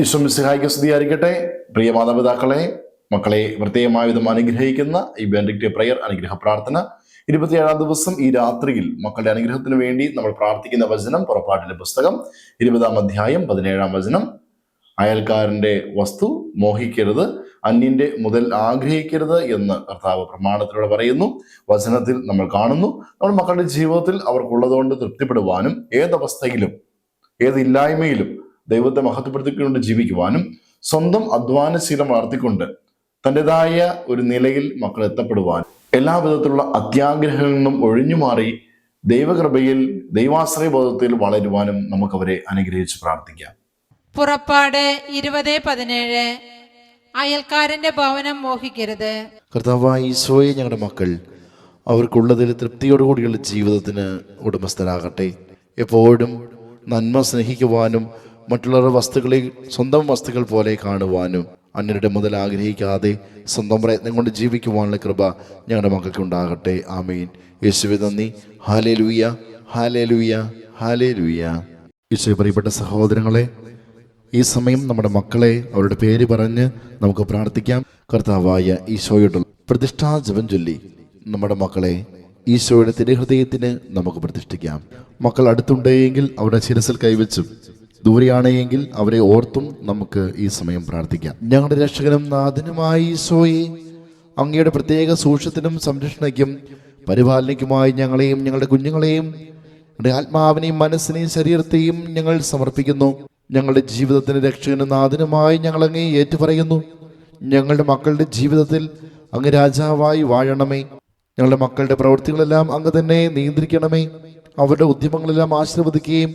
ഈശ്വമിസിഹായിക്ക് സ്തുതിയായിരിക്കട്ടെ. പ്രിയ മാതാപിതാക്കളെ മക്കളെ പ്രത്യേകമായ വിധം അനുഗ്രഹിക്കുന്ന ഈ ബെൻഡിക്റ്റ് പ്രയർ അനുഗ്രഹ പ്രാർത്ഥന ഇരുപത്തിയേഴാം ദിവസം ഈ രാത്രിയിൽ മക്കളുടെ അനുഗ്രഹത്തിന് വേണ്ടി നമ്മൾ പ്രാർത്ഥിക്കുന്ന വചനം പുറപ്പാട്ടിലെ പുസ്തകം ഇരുപതാം അധ്യായം പതിനേഴാം വചനം. അയൽക്കാരന്റെ വസ്തു മോഹിക്കരുത് അന്യന്റെ മുതൽ ആഗ്രഹിക്കരുത് എന്ന് കർത്താവ് പ്രമാണത്തിലൂടെ പറയുന്നു. വചനത്തിൽ നമ്മൾ കാണുന്നു നമ്മൾ മക്കളുടെ ജീവിതത്തിൽ അവർക്കുള്ളതുകൊണ്ട് തൃപ്തിപ്പെടുവാനും ഏതവസ്ഥയിലും ഏത് ഇല്ലായ്മയിലും ദൈവത്തെ മഹത്വപ്പെടുത്തിക്കൊണ്ട് ജീവിക്കുവാനും സ്വന്തം അധ്വാനശീലം വളർത്തിക്കൊണ്ട് തന്റെതായ ഒരു നിലയിൽ മക്കൾ എത്തപ്പെടുവാനും എല്ലാ വിധത്തിലുള്ള അത്യാഗ്രഹങ്ങളിൽ നിന്നും ഒഴിഞ്ഞു മാറി ദൈവകൃപയിൽ ദൈവാശ്രയബോധത്തിൽ വളരുവാനും നമുക്കവരെ അനുഗ്രഹിച്ച് പ്രാർത്ഥിക്കാം. പുറപ്പാട് ഇരുപത് പതിനേഴ്. അയൽക്കാരന്റെ ഭവനം മോഹിക്കരുത്. കർത്താവായി ഈശോയെ ഞങ്ങളുടെ മക്കൾ അവർക്കുള്ളതിൽ തൃപ്തിയോടുകൂടിയുള്ള ജീവിതത്തിന് ഉടമസ്ഥരാകട്ടെ. എപ്പോഴും നന്മ സ്നേഹിക്കുവാനും മറ്റുള്ളവരുടെ വസ്തുക്കളെ സ്വന്തം വസ്തുക്കൾ പോലെ കാണുവാനും അന്യരുടെ മുതൽ ആഗ്രഹിക്കാതെ സ്വന്തം പ്രയത്നം കൊണ്ട് ജീവിക്കുവാനുള്ള കൃപ ഞങ്ങളുടെ മക്കൾക്ക് ഉണ്ടാകട്ടെ. ആമീൻ. യേശുവെ നന്ദി. ഹാലേ ലൂയ ഹാലേ ലൂയ ഹാലേ ലൂയ യേശുവി പ്രിയപ്പെട്ട സഹോദരങ്ങളെ ഈ സമയം നമ്മുടെ മക്കളെ അവരുടെ പേര് പറഞ്ഞ് നമുക്ക് പ്രാർത്ഥിക്കാം. കർത്താവായ ഈശോയുടെ പ്രതിഷ്ഠാ ജപം ചൊല്ലി നമ്മുടെ മക്കളെ ഈശോയുടെ തിരുഹൃദയത്തിന് നമുക്ക് പ്രതിഷ്ഠിക്കാം. മക്കൾ അടുത്തുണ്ടെങ്കിൽ അവരുടെ ശിരസിൽ കൈവച്ചും ദൂരെയാണെങ്കിൽ അവരെ ഓർത്തും നമുക്ക് ഈ സമയം പ്രാർത്ഥിക്കാം. ഞങ്ങളുടെ രക്ഷകനും നാഥനുമായി ഈശോയെ അങ്ങയുടെ പ്രത്യേക സൂക്ഷ്യത്തിനും സംരക്ഷണയ്ക്കും പരിപാലനയ്ക്കുമായി ഞങ്ങളെയും ഞങ്ങളുടെ കുഞ്ഞുങ്ങളെയും ഞങ്ങളുടെ ആത്മാവിനെയും മനസ്സിനെയും ശരീരത്തെയും ഞങ്ങൾ സമർപ്പിക്കുന്നു. ഞങ്ങളുടെ ജീവിതത്തിന് രക്ഷകനും നാഥനുമായി ഞങ്ങൾ അങ്ങേ ഏറ്റുപറയുന്നു. ഞങ്ങളുടെ മക്കളുടെ ജീവിതത്തിൽ അങ്ങ് രാജാവായി വാഴണമേ. ഞങ്ങളുടെ മക്കളുടെ പ്രവൃത്തികളെല്ലാം അങ്ങ് തന്നെ നിയന്ത്രിക്കണമേ. അവരുടെ ഉദ്യമങ്ങളെല്ലാം ആശീർവദിക്കുകയും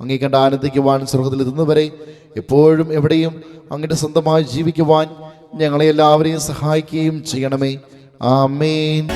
അങ്ങേ ആനന്ദിക്കുവാൻ ആനന്ദിക്കുവാൻ സ്വർഗത്തിലെത്തുന്നവരെ എപ്പോഴും എവിടെയും അങ്ങയുടെ സ്വന്തമായി ജീവിക്കുവാൻ ഞങ്ങളെ എല്ലാവരെയും സഹായിക്കുകയും ചെയ്യണമേ. ആമേൻ.